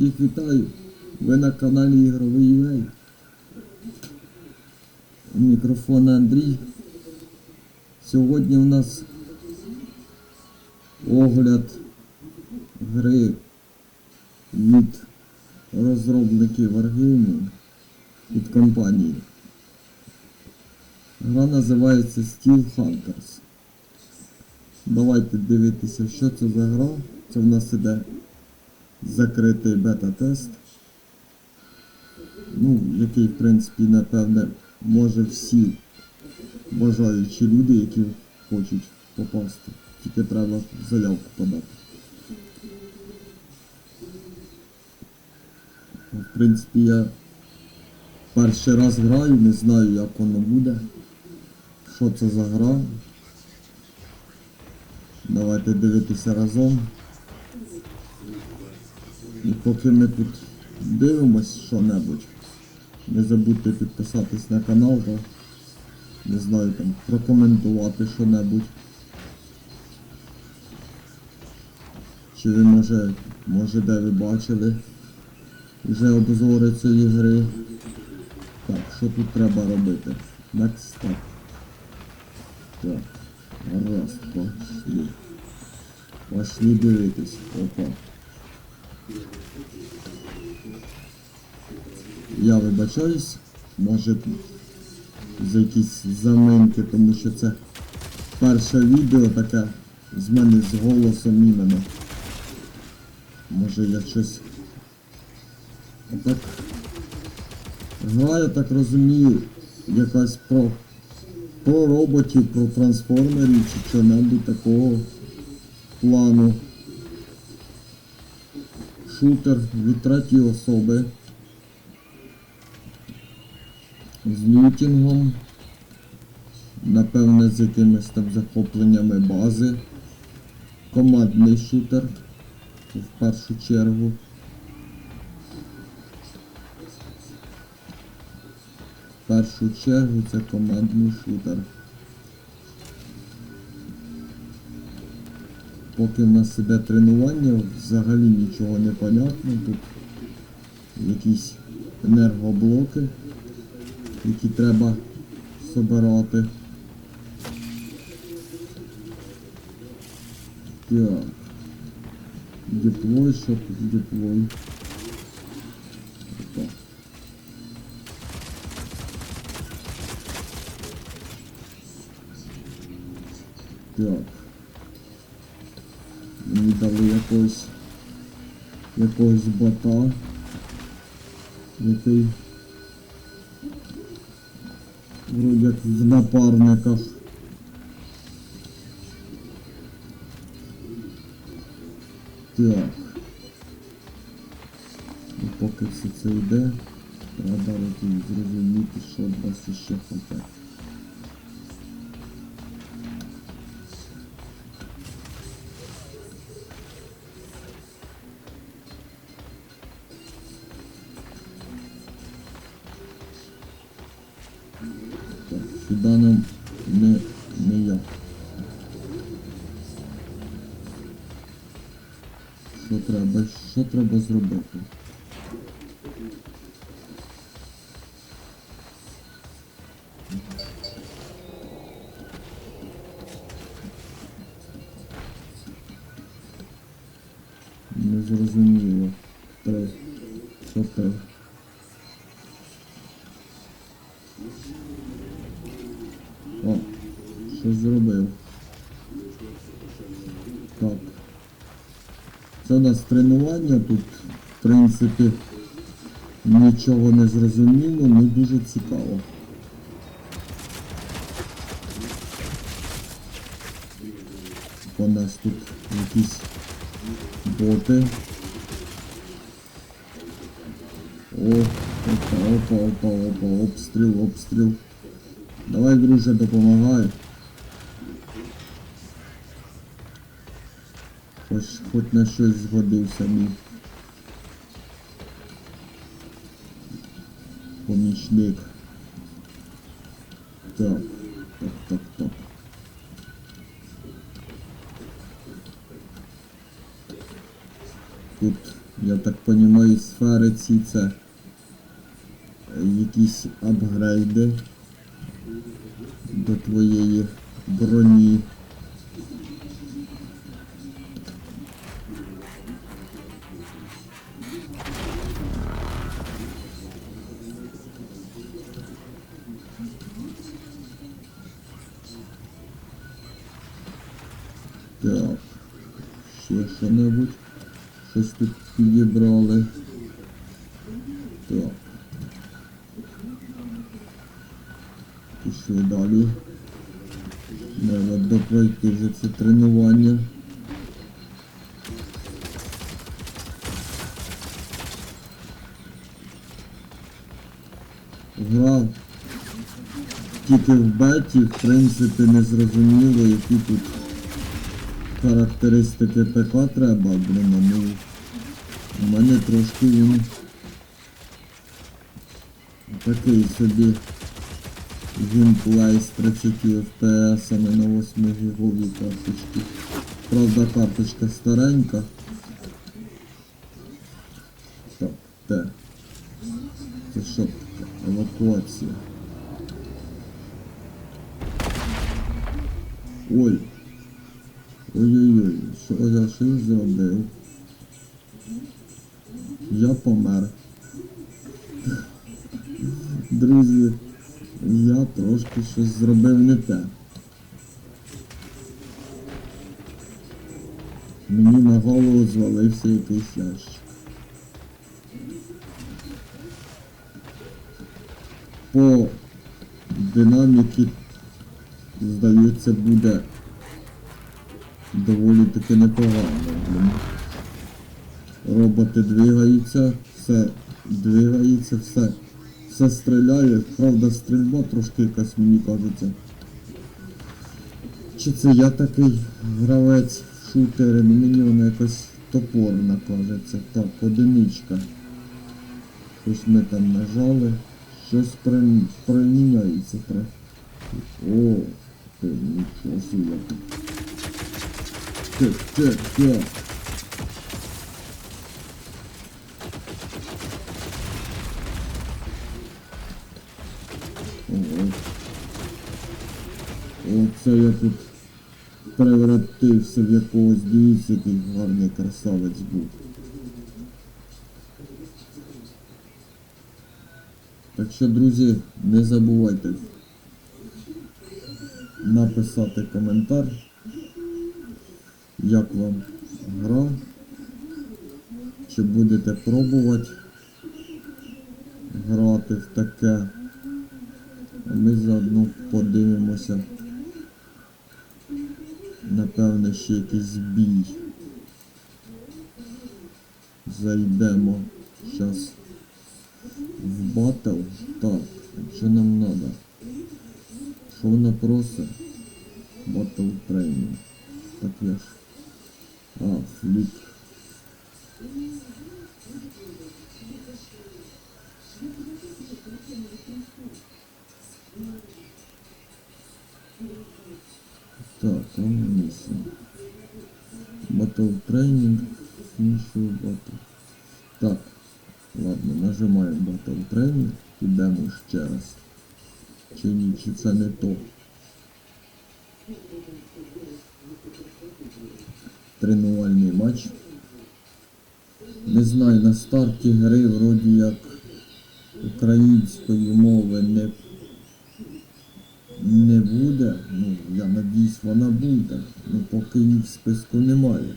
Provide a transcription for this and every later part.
Всіх вітаю! Ви на каналі Ігровий UA. У мікрофона Андрій. Сьогодні у нас огляд гри від розробників Wargaming від компанії. Гра називається Steel Hunters. Давайте дивитися, що це за гра. Це в нас іде закритий бета-тест. Ну, який, в принципі, напевне, може всі бажаючі люди, які хочуть попасти. Тільки треба заявку подати. В принципі, я перший раз граю, не знаю, як воно буде. Що це за гра. Давайте дивитися разом. Поки ми тут дивимось що-небудь, не забудьте підписатись на канал та не знаю там прокоментувати що-небудь. Чи ви може, може де ви бачили вже обзори цієї гри. Так, що тут треба робити? Next step. Так. Раз, пошли. Пошли дивитись. Опа. Я вибачаюсь, може за якісь заминки, тому що це перше відео таке з мене з голосом іменно. Може я щось. Отак. Гра, я так розумію, якась про, про роботів, про трансформерів чи що-небудь такого плану. Шутер від третьої особи. З лутінгом. Напевне, з якимись там захопленнями бази. Командний шутер. В першу чергу. В першу чергу це командний шутер. Поки в нас іде тренування, взагалі нічого не понятно. Тут якісь енергоблоки, які треба собирати. Так. Деплой, що тут деплой? Так. Мені дали якогось якогось бота, який як в напарниках. Так. І поки все це йде, треба от зрозуміти, що від вас ще хочуть. Зрозуміло. Що треба? О, щось зробив. Так. Це у нас тренування тут, в принципі, нічого не зрозуміло, але дуже цікаво. У нас тут якісь боти. О, опа, опа, опа, опа, обстріл, обстріл. Давай, друже, допомагай. Хоч, хоч на щось згодився мій. Помічник. Так, так, так, так. Тут Я так розумію, сфери ці це якісь апгрейди до твоєї броні. Так. Ще що-небудь. Щось тут підібрали. Так. Пішли далі. Треба допройти вже це тренування. Гра тільки в беті, в принципі, не зрозуміло, які тут характеристики ПК треба, блин, ну у мене трошки він такий собі геймплей з 30 FPS на 8 гіговій карточці. Правда, карточка старенька. Так, те. Це що таке? Евакуація. Ой. Ой-ой-ой, що я щось зробив? Я помер. Друзі, я трошки щось зробив не те. Мені на голову звалився якийсь ящик. По динаміки, здається, буде доволі таки непогано. Роботи двигаються, все двигається, все. Все стріляє, правда стрільба трошки якась мені кажеться. Чи це я такий гравець в шутери, ну мені вона якось топорна кажеться. Так, одиничка. Щось ми там нажали. Щось при... приміняється. О, ти, нічого собі. Так, так, так. Оце я тут превратився в якогось дивіться, який гарний красавець був. Так що, друзі, не забувайте написати коментар, як вам гра, чи будете пробувати грати в таке. Ми заодно подивимося. Напевне, ще якийсь бій. Зайдемо зараз в батл. Так, що нам треба? Що вона просить? Батл тренінг. Так я ж. А, флік. Так, амуніція. Батл тренінг. Фінішую батл. Так. Ладно, нажимаємо батл тренінг. Підемо ще раз. Чи ні, чи це не то. Тренувальний матч. Не знаю, на старті гри вроді як української мови не, не буде. Ну, я надіюсь, вона буде. Ну поки її в списку немає.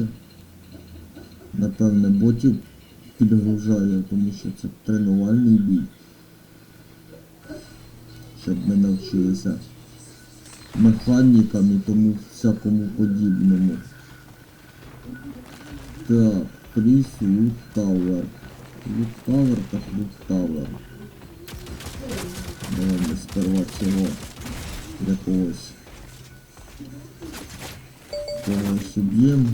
Матчу. Напевне, ботів підгружає, тому що це тренувальний бій. Щоб ми навчилися механікам і тому всякому подібному. Так, Пріс Лут Тауер. Лут Тауер так Лут Тауер. Давайте сперва цього якогось когось уб'ємо.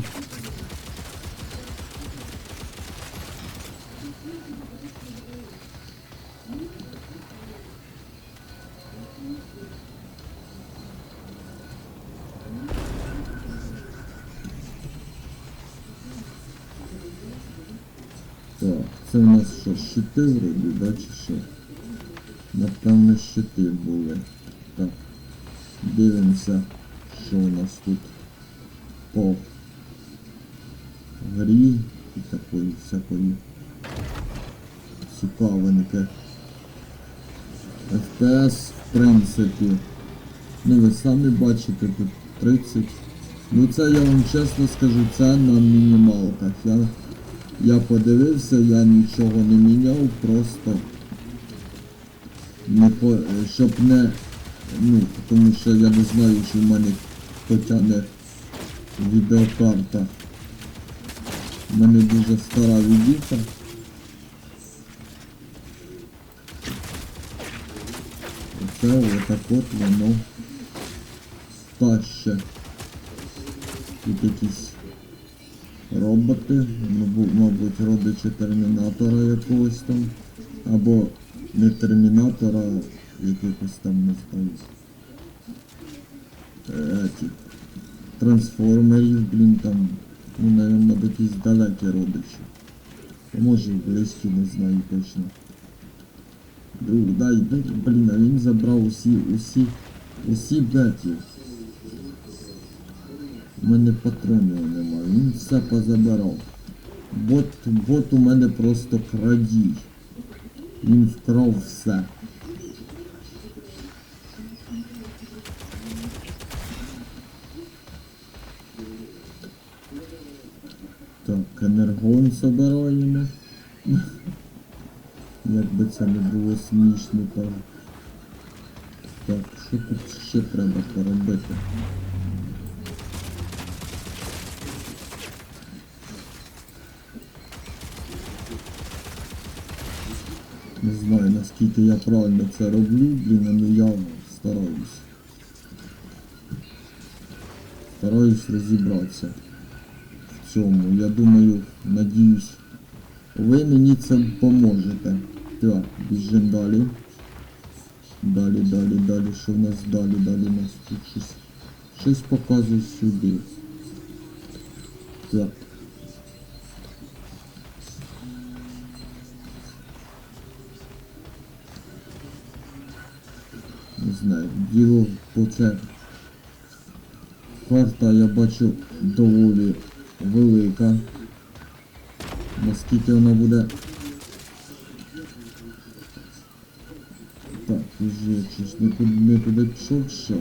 Щити вроді, да, чи що? Напевно, щити були. Так. Дивимося, що у нас тут по грі і такої всякої цікавеньке. FPS, в принципі, ну ви самі бачите, тут 30. Ну це я вам чесно скажу, це на мінімалках. Я, я подивився, я нічого не міняв, просто не по, щоб не, ну, тому що я не знаю, чи в мене потягне відеокарта. У мене дуже стара відіка. Оце отак от воно таще. Тут якісь роботи, мабуть, мабуть, родичі термінатора якогось там. Або не термінатора, якихось там не. Е, трансформерів, блін, там, ну, наверное, якісь далекі родичі. Може близькі, не знаю точно. Друг, дай, блін, а він забрав усі, усі, усі беті. Мене патронів немає, він все позабирав. Бот, бот у мене просто крадій. Він вкрав все. Так, енергон собираємо. Як би це не було смішно, так. Так, що тут ще треба поробити? Не знаю наскільки я правильно це роблю, блін, але я стараюсь. Стараюсь розібратися в цьому. Я думаю, надіюсь, ви мені це поможете. Так, біжимо далі. Далі, далі, далі. Що в нас далі, далі у нас тут щось. Щось показує сюди. Так. Діло по це. Карта я бачу доволі велика. Наскільки вона буде. Так, уже щось не туди, не туди пішов, що?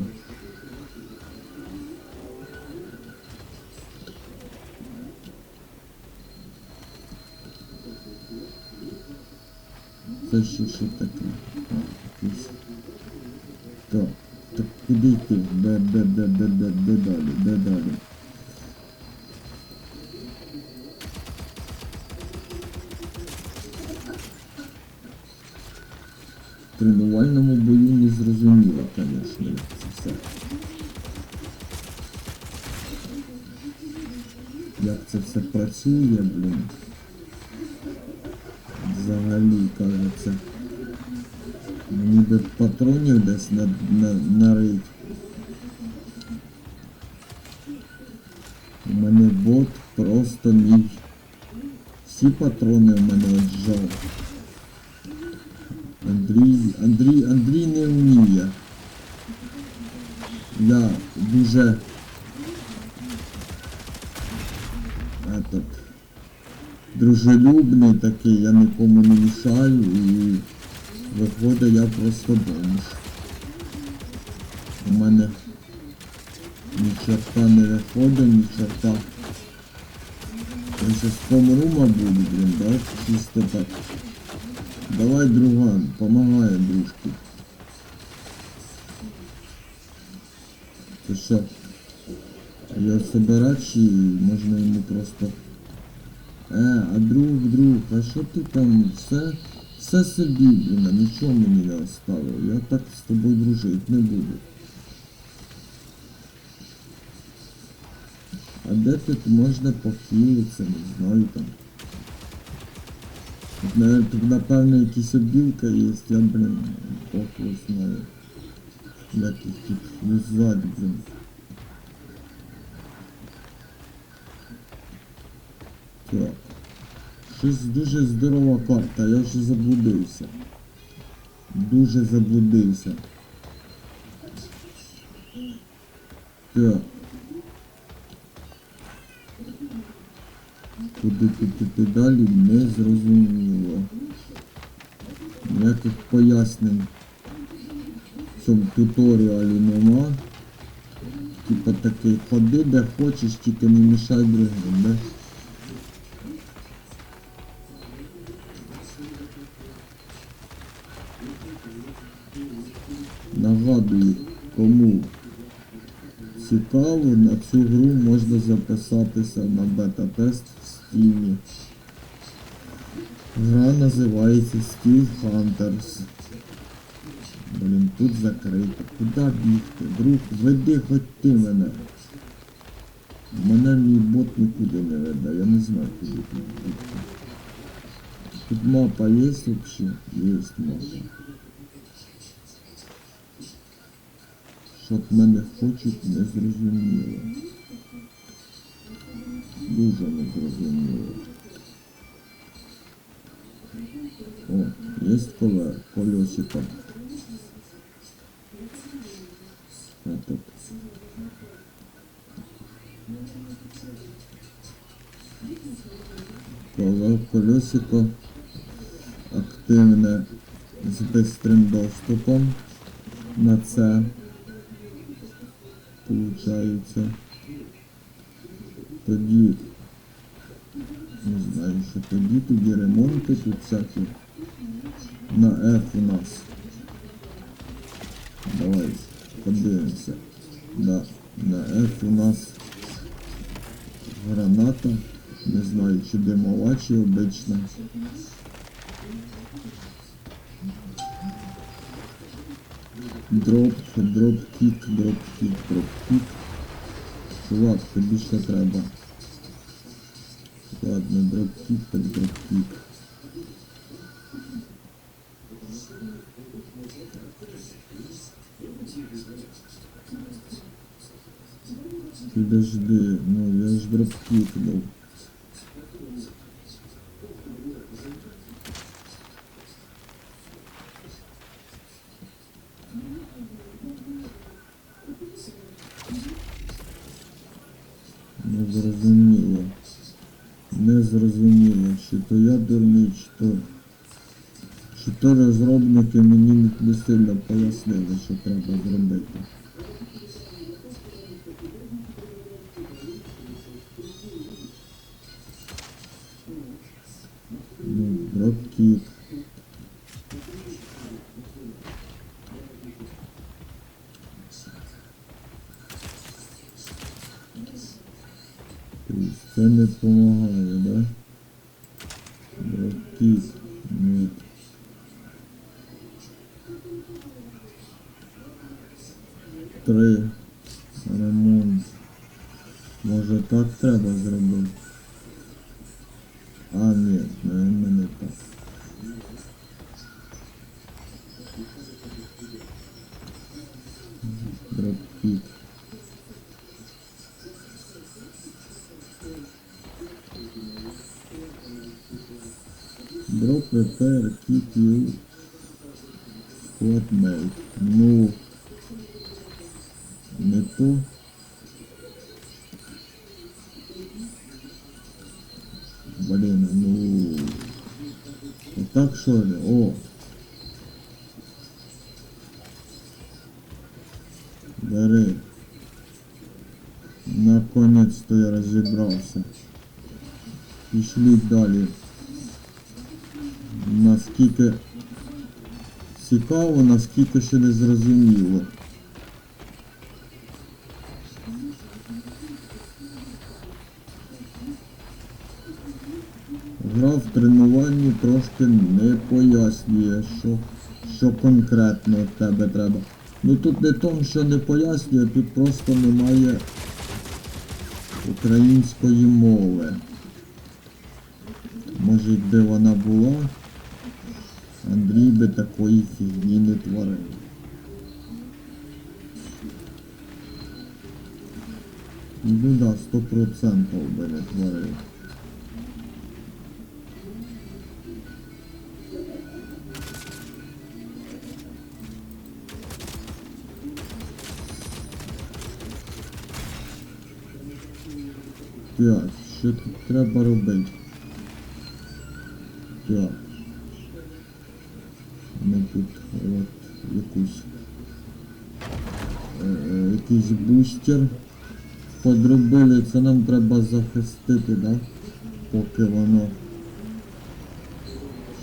Це що, що таке? Так, так куди йти? Де, де, де, де, де, де далі, де далі? Тренувальному бою не зрозуміло, звісно, як це все. Як це все працює, блін. Взагалі, кажеться. Мені би патронів десь на, на, нарить. У мене бот просто мій. Всі патрони в мене отжав. Андрій, Андрій, Андрій не вміє. Я дуже этот, дружелюбний такий, я нікому не мішаю і виходить я просто бомж. У мене ні чорта не виходить, ні чорта. Я щас помру, мабуть, блін, да? Чисто так. Давай, друган, помагай, дружки. Це що? Його собирати чи можна йому просто... Е, а друг, друг, а що ти там? Все, все собі, блін, а нічого мені не оставив. Я так з тобою дружити не буду. А де тут можна похилитися, не знаю там. Тут, наверное, тут напевно якісь обілка є, я, блін, Бог його знаю. Як їх тут вязать, блін. Так. Щось дуже здорова карта, я вже заблудився. Дуже заблудився. Так. Куди піти далі не зрозуміло. Ніяких пояснень в цьому туторіалі нема. Типа такий ходи де хочеш, тільки не мішай другим, да? Цікаво, на цю гру можна записатися на бета-тест в стімі. Гра називається Steel Hunters. Блін, тут закрито. Куди бігти? Друг, веди хоч ти мене. Мене мій бот нікуди не веде, я не знаю, куди тут бігти. Тут мапа є взагалі? Є мапа. Що від мене хочуть, не зрозуміло. Дуже не зрозуміло. О, є коле, колесико. А тут. Коле, колесико активне з бистрим доступом на це получається. Тоді не знаю, що тоді, тоді ремонти тут всякі. На F у нас. Давай подивимося. Да, на F у нас граната. Не знаю, чи димова, чи обична. Дроп, дроп кік, дроп кік, дроп кік. Чувак, тобі що треба? Ладно, дроп кік, так дроп кік. Підожди, ну я ж дроп кікнув. Тобто Це не flatmate. Ну, не то. Блин, ну... Вот так что ли? О! Бери. Наконец-то я разобрался. Пішли далі. Наскільки цікаво, наскільки ще не зрозуміло. Гра в тренуванні трошки не пояснює, що, що конкретно від тебе треба. Ну тут не тому, що не пояснює, тут просто немає української мови. Може, якби вона була, Андрій би такої фігні не творив. Ну да, сто процентов би не творив. Так, що тут треба робити? Так. Якусь е, е, якийсь бустер подробили, це нам треба захистити, да? Поки воно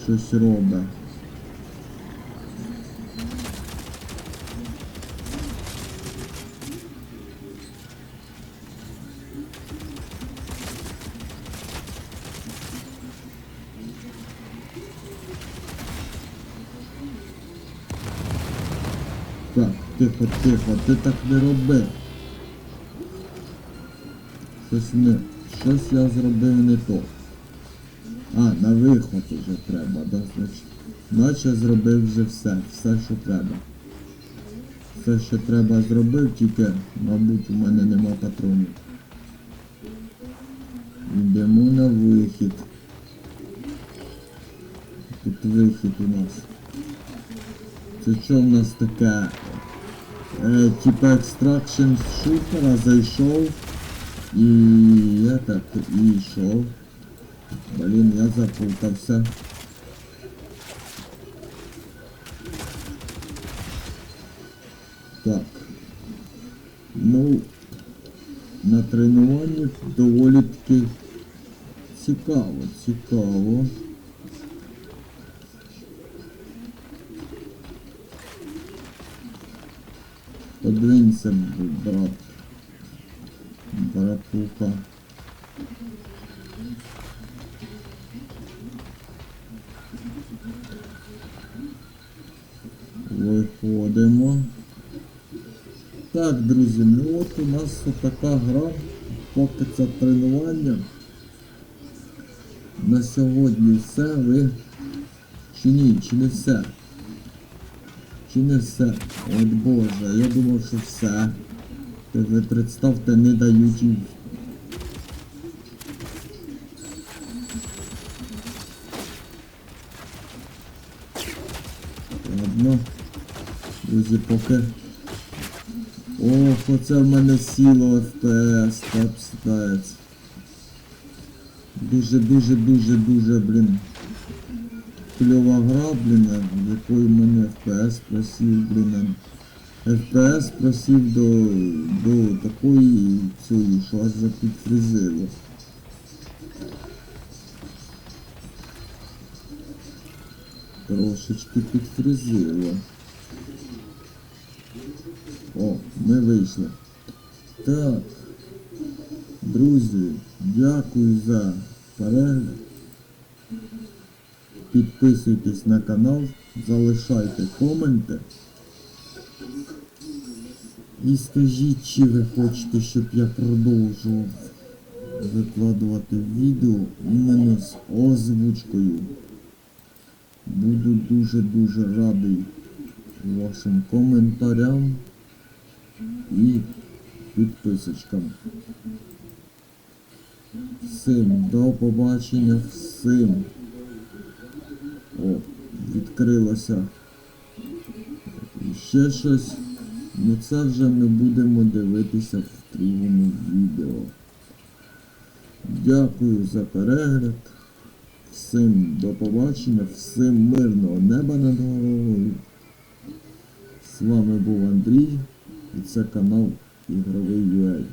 щось робить. Тихо, тихо, ти так не роби. Щось не. Щось я зробив не то. А, на виход уже треба, да? Значить, наче зробив вже все, все, що треба. Все, що треба зробив, тільки, мабуть, у мене нема патронів. Йдемо на вихід. Тут вихід у нас. Це що в нас таке? Е, типа екстракшн з шутера зайшов і я так і йшов. Блін, я запутався. Так. Ну, на тренуванні доволі таки цікаво, цікаво. Подвинься, брат. Братуха. Виходимо. Так, друзі, ну от у нас така гра, поки це тренування. На сьогодні все, ви... Чи ні, чи не все? Чи не все? От боже, я думав, що все. Ви представте, не дають їм. Ладно. Друзі, поки. Ох, оце в мене сіло FPS, капстець. Дуже, дуже, дуже, дуже, блін. Кльова гра, блін, в мене FPS просів, блін. FPS просів до, до такої цієї, що аж запідфризило. Трошечки підфризило. О, ми вийшли. Так. Друзі, дякую за перегляд. Підписуйтесь на канал, залишайте коменти. І скажіть, чи ви хочете, щоб я продовжував викладувати відео іменно з озвучкою. Буду дуже-дуже радий вашим коментарям і підписочкам. Всім до побачення, всім. О, відкрилося. Ще щось. Ну це вже ми будемо дивитися в другому відео. Дякую за перегляд. Всім до побачення, всім мирного неба над головою. З вами був Андрій і це канал Ігровий UA.